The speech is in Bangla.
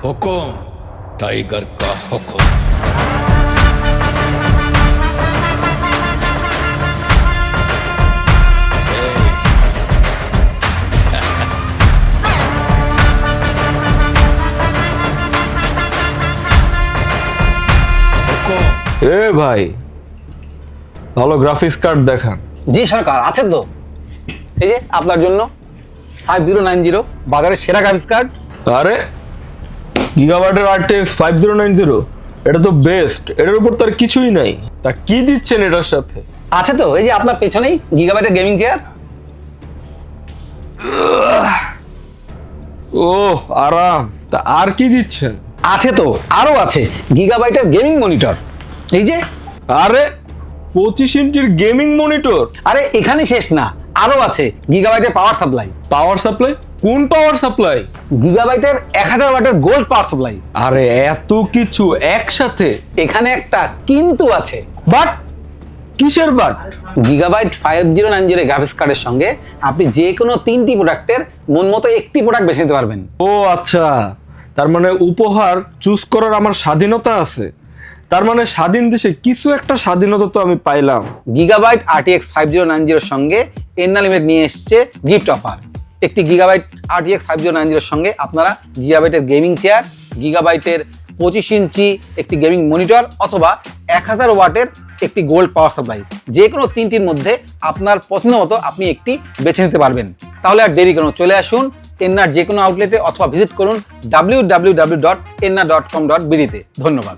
हुकुम टाइगर का हुकुम हुकुम এ ভাই ভালো গ্রাফিক্স কার্ড দেখান জি সরকার আছে তো এই যে আপনার জন্য ফাইভ জিরো নাইন জিরো বাজারের সেরা গ্রাফিক্স কার্ড আরে গিগাবাইটের RTX five zero nine zero এটা তো বেস্ট এটার উপর তার কিছুই নাই। তা কি দিচ্ছেন এটার সাথে? আছে তো এই যে আপনার পেছনেই গিগাবাইটের গেমিং চেয়ার ও আরাম। তা আর কি দিচ্ছেন? আছে তো আরও আছে গিগাবাইটের গেমিং মনিটর এই যে। আরে পঁচিশ ইঞ্চির গেমিং মনিটর আরে এখানে শেষ না আরও আছে গিগাবাইটের পাওয়ার সাপ্লাই পাওয়ার সাপ্লাই কোন পাওয়ার সাপ্লাই গিগাবাইটের এক হাজার ওয়াটের গোল্ড পাওয়ার সাপ্লাই আরে এত কিছু একসাথে। এখানে একটা কিন্তু আছে। বাট কিসের but Gigabyte five zero nine zero graphics কার্ডের সঙ্গে আপনি যে কোনো তিনটি প্রোডাক্টের মন মতো একটি প্রোডাক্ট বেছে নিতে পারবেন। ও আচ্ছা। তার মানে উপহার চুজ করার আমার স্বাধীনতা আছে। তার মানে স্বাধীন দেশে কিছু একটা স্বাধীনতা তো আমি পাইলাম। Gigabyte RTX five zero nine জিরোর সঙ্গে এন্না লিমিট নিয়ে এসছে গিফট অফার একটি Gigabyte RTX five zero nine জিরোর সঙ্গে আপনারা গিগাবাইটের গেমিং চেয়ার গিগাবাইটের পঁচিশ ইঞ্চি একটি গেমিং মনিটর অথবা এক হাজার ওয়াটের একটি গোল্ড পাওয়ার সাপ্লাই যে কোনো তিনটির মধ্যে আপনার পছন্দ মতো আপনি একটি বেছে নিতে পারবেন। তাহলে আর দেরি কেন? চলে আসুন এন্নার যে কোনো আউটলেটে অথবা ভিজিট করুন ডাব্লিউ ডাব্লিউ ডাব্লিউ ডট এন্না ডট কম ডট বিডিতে ধন্যবাদ।